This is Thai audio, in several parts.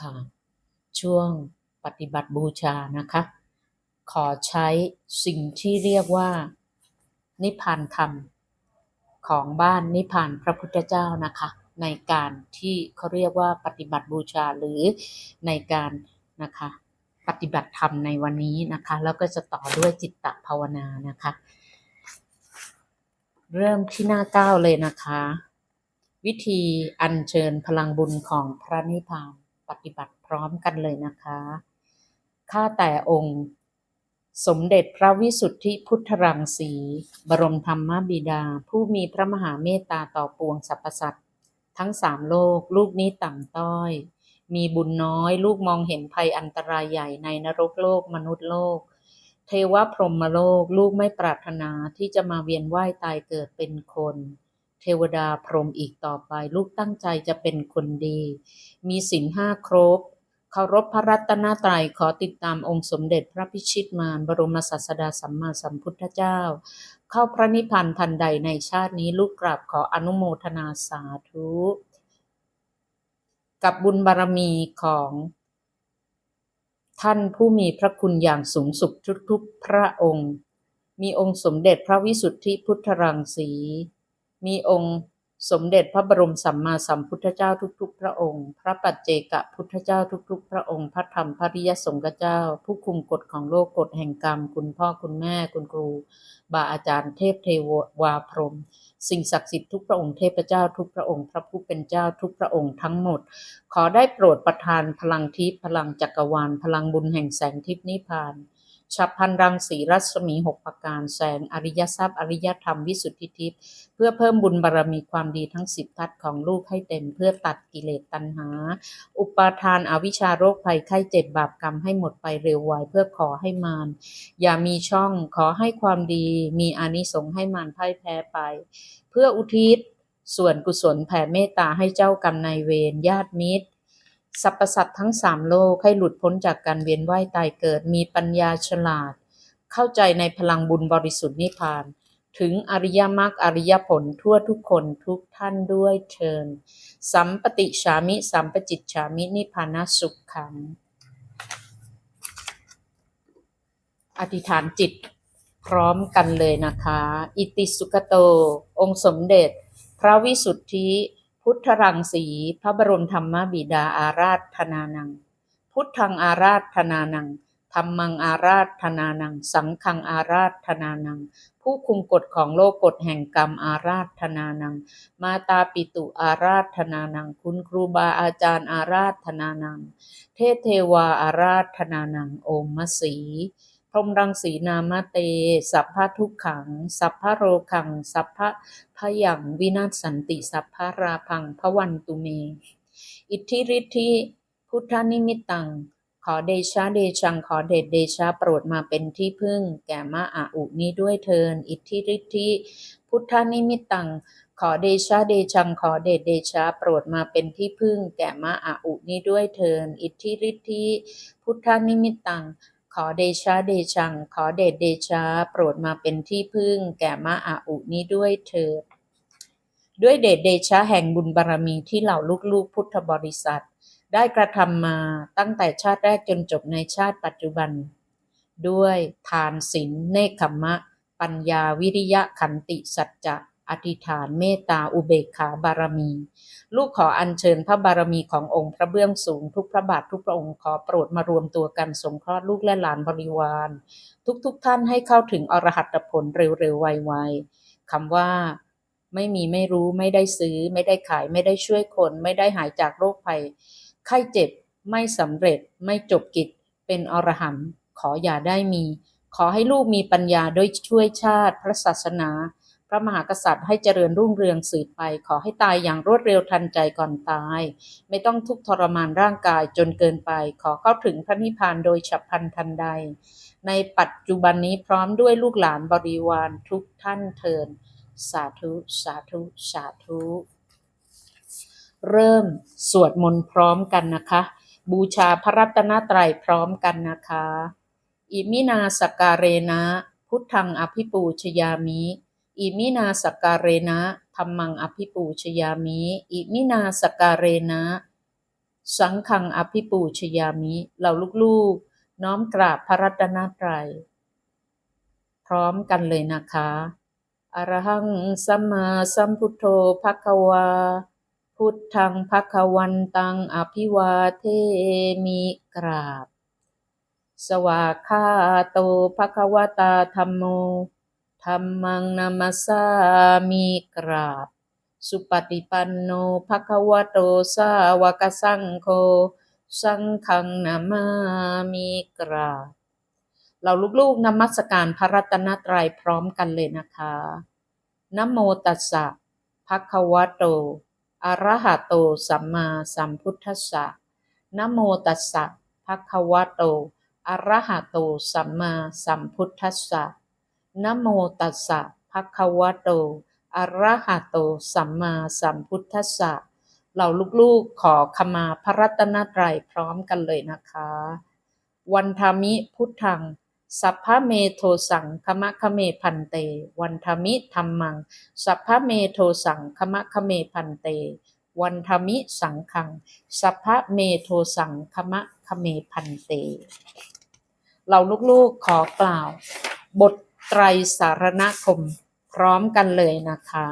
ค่ะ ช่วงปฏิบัติบูชานะคะ ขอใช้สิ่งที่เรียกว่า นิพพานธรรม ของบ้านนิพพานพระพุทธเจ้านะคะ ในการที่เขาเรียกว่าปฏิบัติบูชาหรือในการนะคะ ปฏิบัติธรรมในวันนี้นะคะ แล้วก็จะต่อด้วยจิตตภาวนานะคะ เริ่มที่หน้าเก้าเลยนะคะ วิธีอัญเชิญพลังบุญของพระนิพพาน ปฏิบัติพร้อมกันเลยนะคะ ข้าแต่องค์ สมเด็จพระวิสุทธิพุทธรังสี บรมธรรมบิดา ผู้มีพระมหาเมตตาต่อปวงสรรพสัตว์ทั้งสามโลก ลูกนี้ต่ำต้อย มีบุญน้อย ลูกมองเห็นภัยอันตรายใหญ่ในนรกโลกมนุษย์โลก เทวพรหมโลก ลูกไม่ปรารถนาที่จะมาเวียนว่ายตายเกิดเป็นคน เทวดาพรหมอีกต่อไป ลูกตั้งใจจะเป็นคนดี มีศีลห้าครบเคารพพระรัตนตรัยขอติดตามองค์สมเด็จพระพิชิตมารบรมศาสดาสัมมาสัมพุทธเจ้า เข้าพระนิพพานทันใดในชาตินี้ลูกกราบขออนุโมทนาสาธุ กับบุญบารมีของท่านผู้มีพระคุณอย่างสูงสุดทุกๆพระองค์ มีองค์สมเด็จพระวิสุทธิพุทธรังสี มีองค์สมเด็จพระบรมสัมมาสัมพุทธเจ้าทุก ๆ พระองค์ พระปัจเจกพุทธเจ้าทุก ๆ พระองค์ พระธรรมพระริยสงฆ์เจ้า ผู้คุมกฎของโลกกฎแห่งกรรม คุณพ่อคุณแม่คุณครู บาอาจารย์เทพเทวาพรหมสิ่งศักดิ์สิทธิ์ทุกพระองค์เทพเจ้าทุกพระองค์ พระผู้เป็นเจ้าทุกพระองค์ทั้งหมด ขอได้โปรดประทานพลังทิพย์พลังจักรวาล พลังบุญแห่งแสงทิพย์นิพพาน ฉับพันรังสีรัศมีหกประการแสงอริยทรัพย์ อริยธรรมวิสุทธิทิพย์เพื่อเพิ่มบุญบารรมีความดีทั้งสิบทัศของลูกให้เต็มเพื่อตัดกิเลสตัณหา อุปาทานอาวิชชาโรคภัยไข้เจ็บบาปกรรมให้หมดไปเร็วไวเพื่อขอให้มารอย่ามีช่องขอให้ความดี มีอานิสงส์ให้มารพ่ายแพ้ไป เพื่ออุทิศส่วนกุศลแผ่เมตตาให้เจ้ากรรมนายเวรญาติมิตร สรรพสัตว์ทั้งสามโลกให้หลุดพ้นจากการเวียนว่ายตายเกิด มีปัญญาฉลาด เข้าใจในพลังบุญบริสุทธิ์นิพพาน ถึงอริยมรรคอริยผลทั่วทุกคนทุกท่านด้วยเชิญ สัมปติฉามิสัมปจิตฉามินิพพานสุขขัง อธิษฐานจิตพร้อมกันเลยนะคะ อิติสุขโต องค์สมเด็จ พระวิสุทธิ พุทธรังสี พระบรมธรรมบิดาอาราธนานัง พุทธังอาราธนานังธรรมังอาราธนานัง สังฆังอาราธนานัง ผู้คุมกฎของโลกกฎแห่งกรรมอาราธนานัง มาตาปิตุอาราธนานัง คุณครูบาอาจารย์อาราธนานัง เทเทวาอาราธนานัง โอมมสี พรมรังสีนามาเต สัพพะทุกขัง สัพพะโรคัง สัพพะพยังวินาศสันติ สัพพะราพังพวันตุเม อิทธิฤทธิพุทธนิมิตตัง ขอเดชะเดชังขอเดชเดชะโปรดมาเป็นที่พึ่ง แก่มาอาอุนี้ด้วยเทิน อิทธิฤทธิพุทธนิมิตตัง ขอเดชะเดชังขอเดชเดชะโปรดมาเป็นที่พึ่ง แก่มาอาอุนี้ด้วยเทิน อิทธิฤทธิพุทธนิมิตตัง ขอเดชะเดชัง ขอเดชเดชะโปรดมาเป็นที่พึ่งแก่มาอาอุนี้ด้วยเถิด ด้วยเดชเดชะแห่งบุญบารมีที่เหล่าลูกๆพุทธบริษัท ได้กระทำมาตั้งแต่ชาติแรกจนจบในชาติปัจจุบัน ด้วยทานศีลเนคขมมะปัญญาวิริยะขันติสัจจะ อธิษฐานเมตตาอุเบกขาบารมี ลูกขออัญเชิญพระบารมีขององค์พระเบื้องสูงทุกพระบาททุกพระองค์ขอโปรดมารวมตัวกันสงเคราะห์ลูกและหลานบริวาร ทุกๆทท่านให้เข้าถึงอรหัตผลเร็วๆไวๆคำว่าไม่มีไม่รู้ไม่ได้ซื้อ ไม่ได้ขายไม่ได้ช่วยคน ไม่ได้หายจากโรคภัย ไข้เจ็บไม่สำเร็จไม่จบกิจ เป็นอรหันต์ขออย่าได้มี ขอให้ลูกมีปัญญาด้วยช่วยชาติ พระศาสนา พระมหากษัตริย์ให้เจริญรุ่งเรืองสืบไป ขอให้ตายอย่างรวดเร็วทันใจก่อนตาย ไม่ต้องทุกข์ทรมานร่างกายจนเกินไป ขอเข้าถึงพระนิพพานโดยฉับพลันทันใด ในปัจจุบันนี้พร้อมด้วยลูกหลานบริวารทุกท่านเทิน สาธุ สาธุ สาธุ เริ่มสวดมนต์พร้อมกันนะคะ บูชาพระรัตนตรัยพร้อมกันนะคะ อิมินาสการเนะ พุทธังอภิปูชยามิ อิมินาสกการเรนะธรรมังอภิปูชยามิ อิมินาสกการเรนะ สังฆังอภิปูชยามิเหล่าลูกๆ น้อมกราบพระรัตนตรัย พร้อมกันเลยนะคะอรหังสัมมาสัมพุทโธภะคะวา พุทธังภะคะวันตังอภิวาเทมิกราบ สวากาโตภะคะวตาธัมโม ธัมมังนามัสสามิกราบ สุปฏิปันโนภะคะวะโตสาวกสังโฆสังฆังนามามิกราบ เราลูกๆนมัสการพระรัตนตรัยพร้อมกันเลยนะคะนโมตัสสะภะคะวะโตอะระหะโตสัมมาสัมพุทธัสสะนโมตัสสะภะคะวะโตอะระหะโตสัมมาสัมพุทธัสสะ นะโมตัสสะภะคะวะโต อะระหะโต สัมมาสัมพุทธัสสะ เราลูกๆขอขมาพระรัตนตรัยพร้อมกันเลยนะคะ วันธามิพุทธัง สัพพะเมโทสังคมะคะเมพันเต วันธามิธรรมัง สัพพะเมโทสังคมะคะเมพันเต วันธามิสังขัง สัพพะเมโทสังคมะคะเมพันเต เราลูกๆขอกล่าว บท ไตรสารณคม พร้อมกันเลยนะคะ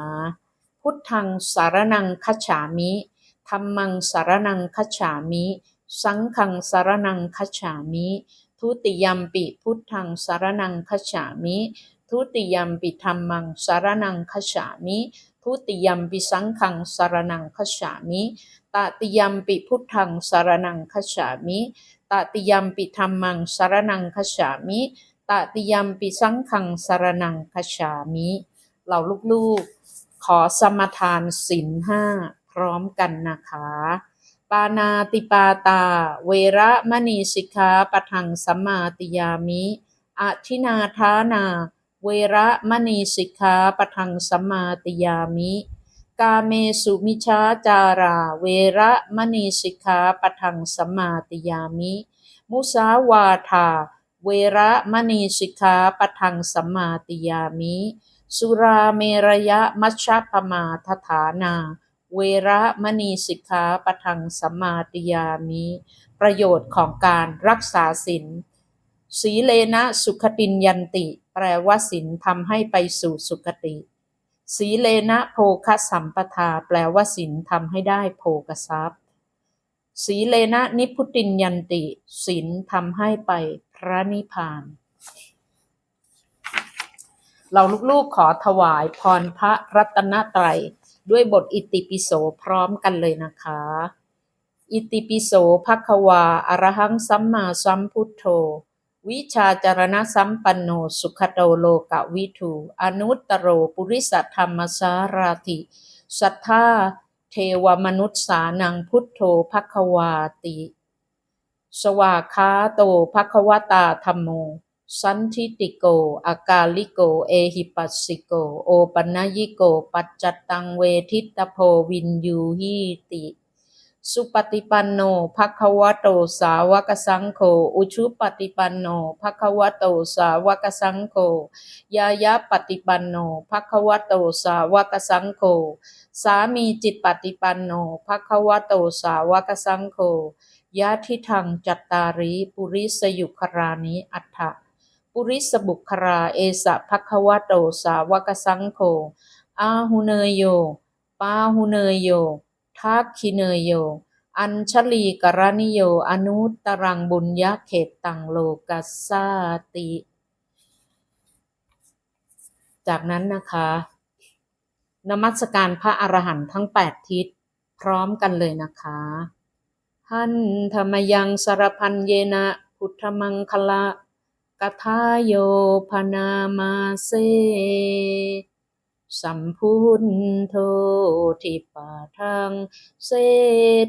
พุทธังสารนังคัจฉามิธรรมังสารนังคัจฉามิ สังฆังสารนังคัจฉามิ ทุติยมปิพุทธังสารนังคัจฉามิ ทุติยมปิธรรมังสารนังคัจฉามิทุติยมปิสังฆังสารนังคัจฉามิตติยมปิพุทธังสารนังคัจฉามิตติยมปิธรรมังสารนังคัจฉามิ ตติยมปิสังฆังสารนังคฉามิ เราลูกๆ ขอสมทานศีลห้าพร้อมกันนะคะ ปานาติปาตา เวระมณีสิกขาปะทังสัมมาติยามิอาทินาทานา เวระมณีสิกขาปะทังสัมมาติยามิ กาเมสุมิชาจารา เวระมณีสิกขาปะทังสัมมาติยามิ มุสาวาทา เวระมณีสิกขาปทังสัมมาติยามิ สุราเมรยะมัชฌะปมาทฐานา เวระมณีสิกขาปทังสัมมาติยามิ ประโยชน์ของการรักษาศีลสีเลนะสุขตินยันติ แปลว่าศีลทำให้ไปสู่สุขติ สีเลนะโภคสัมปทา แปลว่าศีลทำให้ได้โภกทรัพย์ สีเลนะนิพุตินยันติศีลทำให้ไป พระนิพพาน เราลูกๆขอถวายพรพระรัตนตรัยด้วยบทอิติปิโสพร้อมกันเลยนะคะ อิติปิโสภควาอรหังสัมมาสัมพุทโธ วิชาจารณะสัมปันโนสุขโตโลกวิทูอนุตตโรปุริสธรรมสาราธิสัทธาเทวมนุษย์สานังพุทโธภควาติ สวากาโตภควตาธรรมโม สันทิติโก อากาลิโก เอหิปัสสิโก โอปัญญิโก ปัจจัตตังเวทิตโพวินยูหิติ สุปฏิปันโนภควโตสาวกสังโฆ อุชุปฏิปันโนภควโตสาวกสังโฆ ยายาปฏิปันโนภควโตสาวกสังโฆ สามีจิตปฏิปันโนภควโตสาวกสังโฆ ยะทิทังจัตตาริปุริสยุครานิอัฏฐะปุริสบุคราเอสะภควโตสาวกสังโฆอาหุเนยโย ปาหุเนยโยทักขิเนยโย อัญชลีกรณิโย อนุตตรังบุญญาเขตตังโลกัสสาติ จากนั้นนะคะ นมัสการพระอรหันต์ทั้งแปดทิศพร้อมกันเลยนะคะ หันธรรมยังสารพันเยนะพุทธมังคละกทาโยพนามาเซ สัมพุนโททิปาทังเซ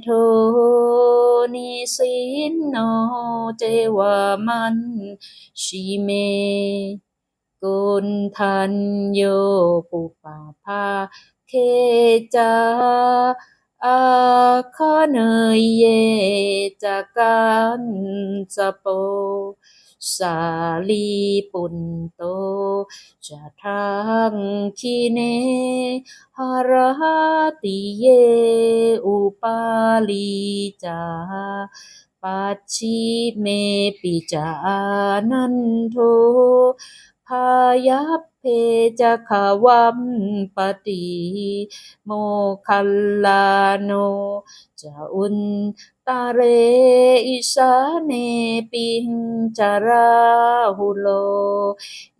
โทนิสินโนเจวามันชิเมกุณทันโยปุปาภาเคจา อาคาเนยเยจากกันสโป สาลีปุนโต จะทังคีเนหรติเย อุปาลีจาปัจฉิเมปิจานันโทพายัพเพจขวัมปติโมคัลลาโนจะอุนตาเรอิสาเนปิงจาราหุโล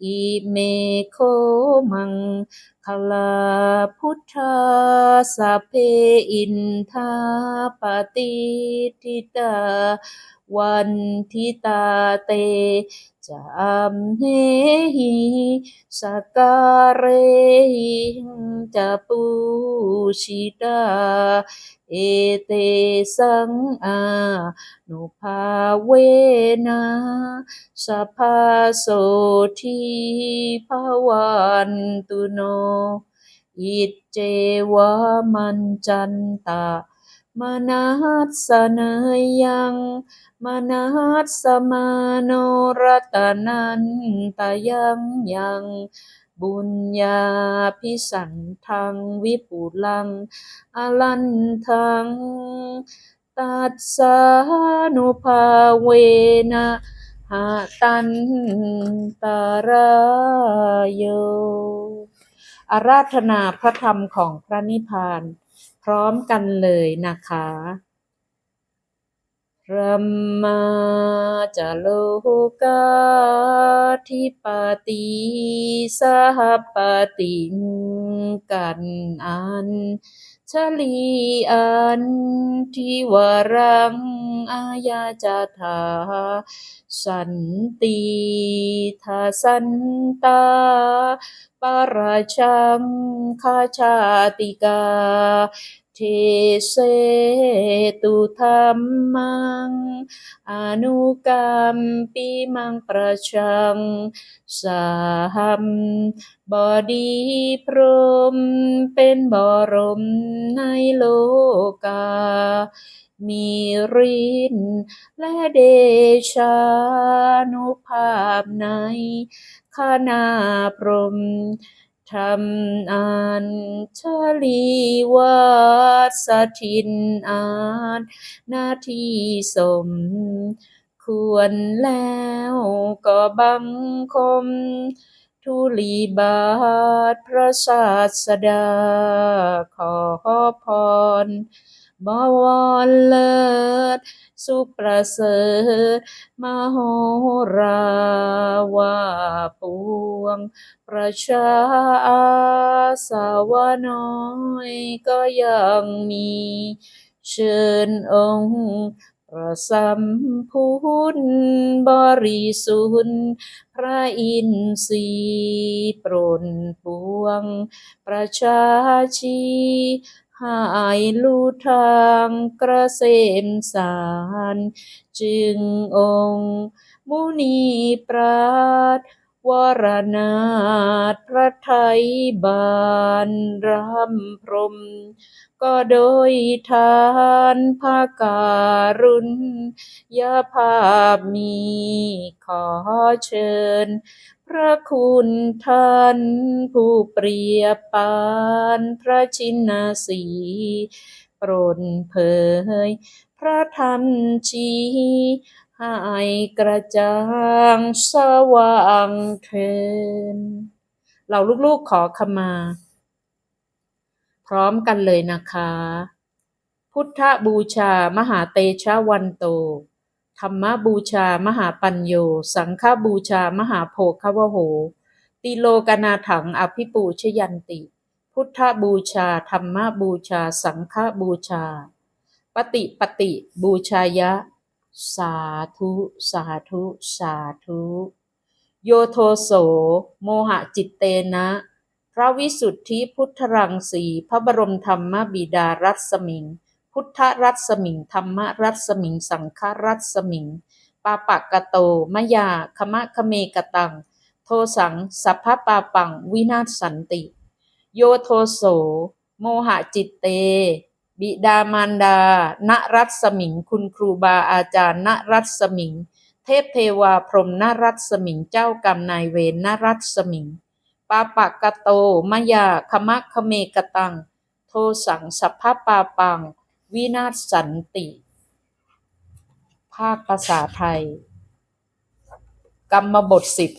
อิเมโคมังคลาพุทธาสพเพอินทาปฏิทิตาวันทิตาเตจามเฮหิสกการเรหิจะปูชิตาเอเตสังอานุภาเวนะสัพาโสทีภวันตุโน อิเจวะมันจันตะ มนัสสเนยยังมนัสสมาโนรัตนันตยังยังบุญญาพิสันทังวิปุลังอลันทัง ตัสสานุภาเวนะหะตันตารายโยอาราธนาพระธรรมของพระนิพพาน พร้อมกันเลยนะคะระมมาจะโลกาทิปติสหปติกันอันชลีอันทิวรังอายาจาธาสันติทาสันตา ปราชังคาชาติกา เทเสตุธรรมัง อนุกรรมปีมังประชัง สาหัมบอดีพรหมเป็นบรมในโลกา มีฤทธิ์และเดชานุภาพในขณาพรหมทำอันชลีวัดสถินอาจหน้าที่สม ควรแล้วก็บังคม ทุลีบาทพระศาสดาขอพร บวรเลิศ สุประเสริฐมโหราวาปวง ประชาอาสาวน้อยก็ยังมี เชิญองค์ประสัมพุทธบริสุทธิ์พระอินทรีย์ปรดปวง ประชาชี หายลู่ทางกระเสมสารจึงองค์ มุนีปราด วรนาถพระไทยบานรำพรหมก็โดยทานภาการุณยภาพมีขอเชิญ พระคุณท่านผู้เปรียบปานพระชินสีโปรดเผยพระธรรมชี้ ให้กระจ่างสว่างเถิดเราลูกๆขอขมา พร้อมกันเลยนะคะ พุทธบูชามหาเตชะวันโต ธรรมบูชามหาปัญโย สังฆบูชามหาโภควโห ติโลกนาถังอภิปูชยันติ พุทธบูชาธรรมบูชา สังฆบูชา ปฏิปฏิบูชายะ สาธุ สาธุ สาธุ โยโทโส โมหะจิตเตนะ พระวิสุทธิพุทธรังสี พระบรมธรรมบิดารัศมิง พุทธรัศมิง ธรรมรัศมิง สังฆรัศมิง ปาปะกะโตมะยาคมะคเมกตัง โทสัง สัพพปาปัง วินาศสันติ โยโทโส โมหะจิตเต บิดามารดา ณรัศมิง คุณครูบาอาจารย์ ณรัศมิง เทพเทวาพรหมนรัศมิง เจ้ากรรมนายเวรนรัศมิง ปาปะกะโต มยาคมะคเมกตัง โทสังสัพพปาปัง วินาศสันติ ภาคภาษาไทย กรรมบทสิบ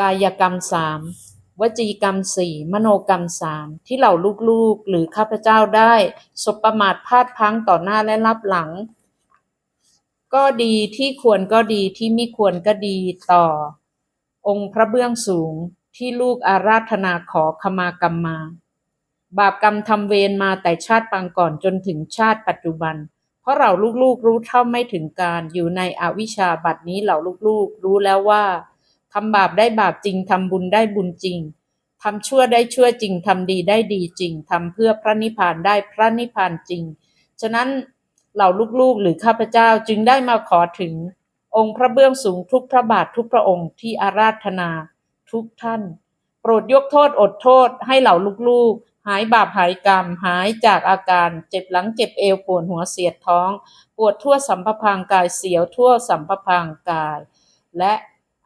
กายกรรมสาม วจีกรรมสี่มโนกรรมสามที่เหล่าลูกๆ หรือข้าพเจ้าได้สบประมาทพลาดพังต่อหน้าและรับหลัง ก็ดีที่ควรก็ดีที่ไม่ควรก็ดีต่อ องค์พระเบื้องสูงที่ลูกอาราธนาขอขมากรรมมา บาปกรรมทำเวรมาแต่ชาติปางก่อนจนถึงชาติปัจจุบัน เพราะเราลูกๆรู้เท่าไม่ถึงการอยู่ในอวิชชาบัดนี้เหล่าลูกๆ รู้แล้วว่า ทำบาปได้บาปจริงทำบุญได้บุญจริงทำชั่วได้ชั่วจริงทำดีได้ดีจริงทำเพื่อพระนิพพานได้พระนิพพานจริง ฉะนั้นเหล่าลูกๆหรือข้าพเจ้าจึงได้มาขอถึง องค์พระเบื้องสูงทุกพระบาททุกพระองค์ที่อาราธนา ทุกท่าน โปรดยกโทษอดโทษให้เหล่าลูกๆ หายบาปหายกรรม หายจากอาการ เจ็บหลังเจ็บเอวปวดหัวเสียดท้อง ปวดทั่วสัมภพางกายเสียวทั่วสัมภพางกาย และ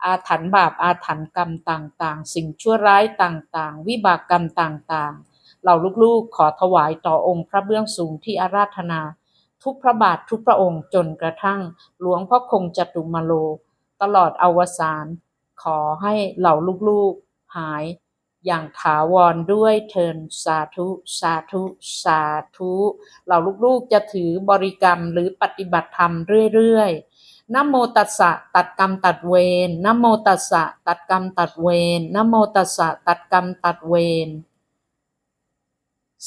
อาถรรพ์บาปอาถรรพ์กรรมต่างๆ สิ่งชั่วร้ายต่างๆ วิบากกรรมต่างๆ เหล่าลูกๆขอถวายต่อองค์พระเบื้องสูงที่อาราธนา ทุกพระบาททุกพระองค์จนกระทั่ง หลวงพ่อคงจตุมโล ตลอดอวสานขอให้เหล่าลูกๆหาย อย่างถาวรด้วยเทินสาธุ สาธุ สาธุ เหล่าลูกๆจะถือบริกรรมหรือปฏิบัติธรรมเรื่อยๆ นโมตัสสะตัดกรรมตัดเวรนโมตัสสะตัดกรรมตัดเวรนโมตัสสะตัดกรรมตัดเวร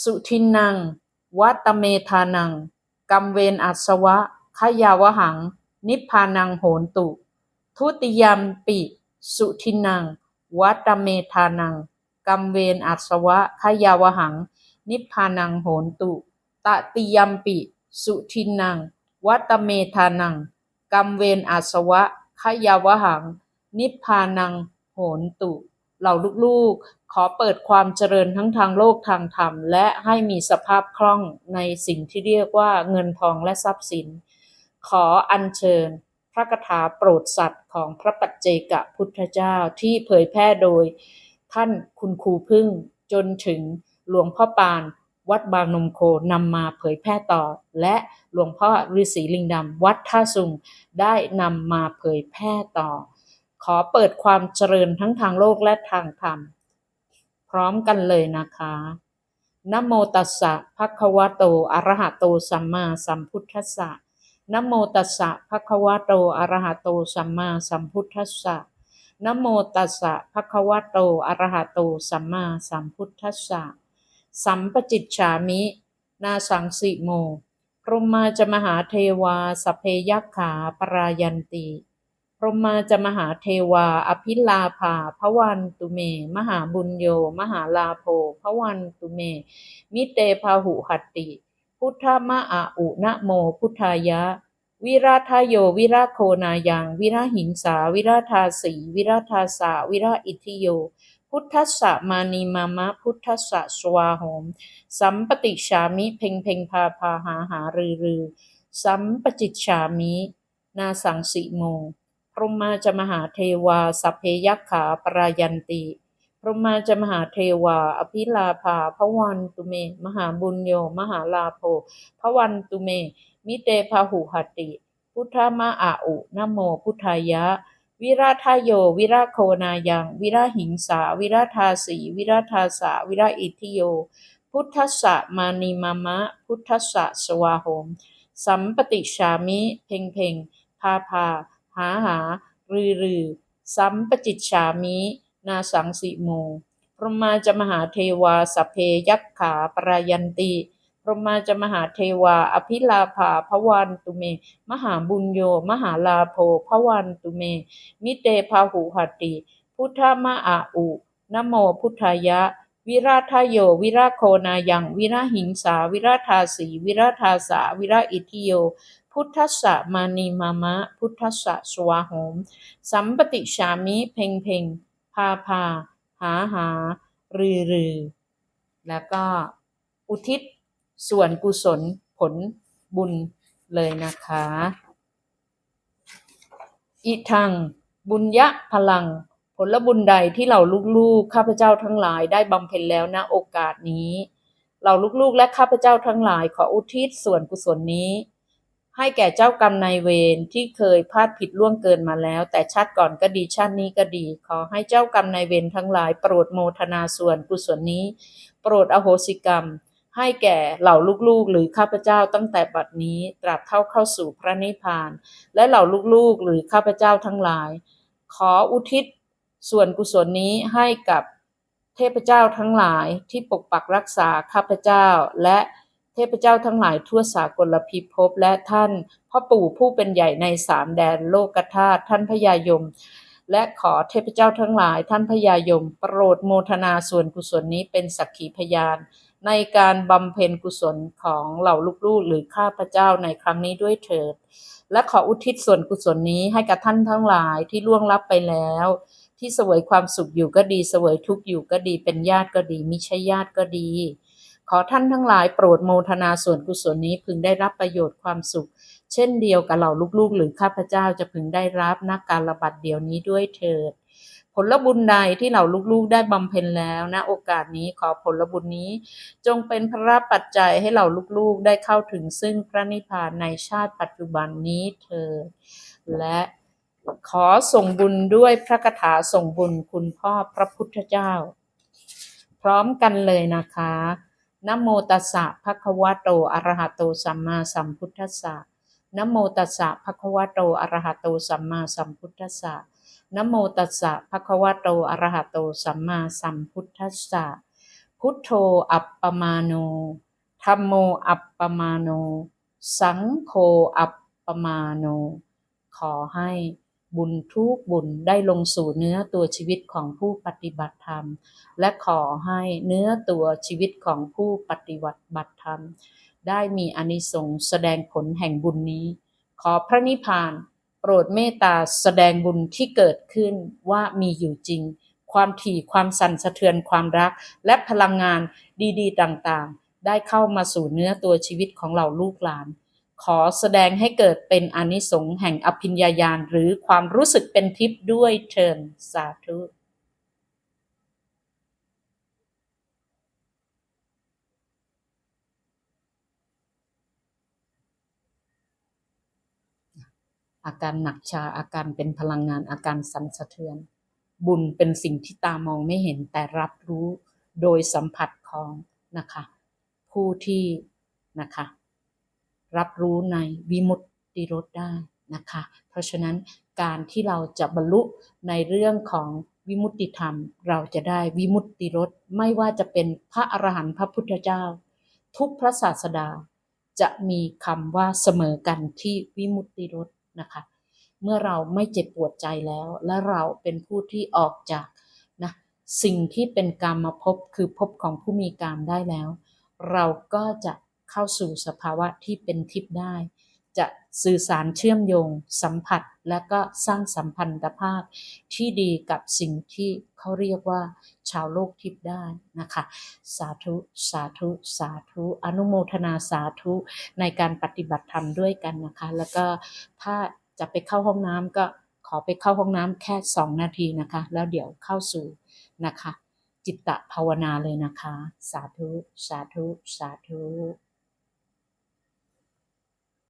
สุทินัง วัตเมธานังกรรมเวรอัสวะขยาวหัง นิพพานังโหนตุ ทุติยมปิ สุทินัง วัตเมธานังกรรมเวรอัสวะขยาวหัง นิพพานังโหนตุ ตติยมปิ สุทินัง วัตเมธานัง กรรมเวรอาสวะขยาวหัง นิพพานังโหนตุ เหล่าลูกๆ ขอเปิดความเจริญทั้งทางโลกทางธรรม และให้มีสภาพคล่องในสิ่งที่เรียกว่าเงินทองและทรัพย์สิน ขออัญเชิญ พระคถาโปรดสัตว์ของพระปัจเจกพุทธเจ้าที่เผยแพร่โดย ท่านคุณครูพึ่งจนถึงหลวงพ่อปาน วัดบางนมโคนำมาเผยแพร่ต่อ และหลวงพ่อฤาษีลิงดำวัดท่าสุงได้นำมาเผยแพร่ต่อ ขอเปิดความเจริญทั้งทางโลกและทางธรรม พร้อมกันเลยนะคะนโมตัสสะภะคะวะโตอะระหะโตสัมมาสัมพุทธัสสะนโมตัสสะภะคะวะโตอะระหะโตสัมมาสัมพุทธัสสะนโมตัสสะภะคะวะโตอะระหะโตสัมมาสัมพุทธัสสะ สัมปจิตฉามิ นาสังสิโม พรหมาจะมหาเทวาสเพยักขาปรายันติ พรหมาจะมหาเทวา อภิลาภาพระวันตุเม มหาบุญโย มหาลาโภพระวันตุเม มิเตพาหุหัตติ พุทธมะอาอุนะโมพุทธายะวิราทโยวิราโคนายัง วิราหิงสา วิราทาสี วิราทาสา วิราอิทิโย พุทธัสสะมานีมามะ พุทธัสสะสวาโหม สัมปติฉามิเพ่งเพ่งพาพาหาหารือรือสัมปจิตฉามิ นาสังสิโม พรหมาจะมหาเทวา สัพเพยักขาปรายันติ พรหมาจะมหาเทวา อภิลาภาพวันตุเม มหาบุญโย มหาลาโภพวันตุเม มิเตพาหุหัตติ พุทธมะอาอุนโมพุทธายะ วิราทโย วิราโคนายัง วิราหิงสา วิราทาสี วิราทาสา วิราอิทิโย พุทธสะมานีมามะ พุทธสะสวาโหม สัมปติฉามิ เพ่งเพ่งพาพา หาหา รือรือสัมปจิตฉามิ นาสังสิโมพรหมาจะมหาเทวาสเพยักขาปรายันติ พรหมาจะมหาเทวา อภิลาภาพวันตุเม มหาบุญโย มหาลาโภพวันตุเม มิเตพาหุหัตติ พุทธมะอาอุนโมพุทธายะ วิราทโย วิราโคนายัง วิราหิงสา วิราทาสี วิราทาสา วิราอิทิโย พุทธัสสะมานีมามะ พุทธัสสะสวาหม สัมปติฉามิเพ่งเพ่งพาพา หาหา รือรือ แล้วก็อุทิศ ส่วนกุศลผลบุญเลยนะคะอิทังบุญยะพลัง ผลบุญใดที่เราลูกๆ ข้าพเจ้าทั้งหลายได้บำเพ็ญแล้วณโอกาสนี้เราลูกๆ และข้าพเจ้าทั้งหลายขออุทิศส่วนกุศลนี้ ให้แก่เจ้ากรรมนายเวรที่เคยพลาดผิดล่วงเกินมาแล้ว แต่ชาติก่อนก็ดีชาตินี้ก็ดี ขอให้เจ้ากรรมนายเวรทั้งหลาย โปรดโมทนาส่วนกุศลนี้ โปรดอโหสิกรรม ให้แก่เหล่าลูกๆ หรือข้าพเจ้าตั้งแต่บัดนี้ตราบเท่าเข้าสู่พระนิพพาน และเหล่าลูกๆ หรือข้าพเจ้าทั้งหลาย ขออุทิศส่วนกุศลนี้ให้กับเทพเจ้าทั้งหลายที่ปกปักรักษาข้าพเจ้า และเทพเจ้าทั้งหลายทั่วสากลพิภพและท่านพ่อปู่ผู้เป็นใหญ่ในสามแดนโลกธาตุท่านพญายมและขอเทพเจ้าทั้งหลายท่านพญายม โปรดโมทนาส่วนกุศลนี้เป็นสักขีพยาน ในการบำเพ็ญกุศลของเหล่าลูกๆ หรือข้าพเจ้าในครั้งนี้ด้วยเถิด และขออุทิศส่วนกุศลนี้ให้กับท่านทั้งหลายที่ล่วงลับไปแล้ว ที่เสวยความสุขอยู่ก็ดีเสวยทุกข์อยู่ก็ดีเป็นญาติก็ดีมิใช่ญาติก็ดี ขอท่านทั้งหลายโปรดโมทนาส่วนกุศลนี้พึงได้รับประโยชน์ความสุข เช่นเดียวกับเหล่าลูกๆ หรือข้าพเจ้าจะพึงได้รับนักการระบัดเดียวนี้ด้วยเถิด ผลบุญใดที่เหล่าลูกๆได้บำเพ็ญแล้วณโอกาสนี้ขอผลบุญนี้ จงเป็นพระปัจจัยให้เหล่าลูกๆได้เข้าถึงซึ่งพระนิพพานในชาติปัจจุบันนี้เถิดและขอส่งบุญด้วยพระคาถาส่งบุญคุณพ่อพระพุทธเจ้า พร้อมกันเลยนะคะนะโมตัสสะภะคะวะโตอะระหะโตสัมมาสัมพุทธัสสะนะโมตัสสะภะคะวะโตอะระหะโตสัมมาสัมพุทธัสสะ นโมตัสสะภะคะวะโตอะระหะโตสัมมาสัมพุทธัสสะพุทโธอัปปมาโนธัมโมอัปปมาโน สังโฆอัปปมาโน ขอให้บุญทุกบุญได้ลงสู่เนื้อตัวชีวิตของผู้ปฏิบัติธรรม และขอให้เนื้อตัวชีวิตของผู้ปฏิบัติบัติธรรม ได้มีอนิสงส์แสดงผลแห่งบุญนี้ ขอพระนิพพาน โปรดเมตตาแสดงบุญที่เกิดขึ้นว่ามีอยู่จริง ความถี่ความสั่นสะเทือนความรัก และพลังงานดีๆ ต่างๆ ได้เข้ามาสู่เนื้อตัวชีวิตของเราลูกหลาน ขอแสดงให้เกิดเป็นอนิสงส์แห่งอภิญญาญาณหรือความรู้สึกเป็นทิพย์ด้วยเชิญสาธุ อาการหนักชาอาการเป็นพลังงานอาการสั่นสะเทือน บุญเป็นสิ่งที่ตามองไม่เห็นแต่รับรู้โดยสัมผัสของนะคะผู้ที่นะคะรับรู้ในวิมุตติรสได้นะคะเพราะฉะนั้นการที่เราจะบรรลุในเรื่องของวิมุตติธรรม เราจะได้วิมุตติรสไม่ว่าจะเป็นพระอรหันต์พระพุทธเจ้า ทุกพระศาสดาจะมีคำว่าเสมอกันที่วิมุตติรส นะคะ เมื่อเราไม่เจ็บปวดใจแล้ว และเราเป็นผู้ที่ออกจากนะสิ่งที่เป็นกรรมมาพบคือพบของผู้มีกรรมได้แล้ว เราก็จะเข้าสู่สภาวะที่เป็นทิพย์ได้ จะสื่อสารเชื่อมโยง สัมผัส และก็สร้างสัมพันธภาพที่ดีกับสิ่งที่เขาเรียกว่าชาวโลกทิพย์ได้นะคะ สาธุ สาธุ สาธุ อนุโมทนาสาธุในการปฏิบัติธรรมด้วยกันนะคะ แล้วก็ถ้าจะไปเข้าห้องน้ำก็ขอไปเข้าห้องน้ำแค่ 2 นาทีนะคะ แล้วเดี๋ยวเข้าสู่นะคะ จิตตภาวนาเลยนะคะ สาธุ สาธุ สาธุ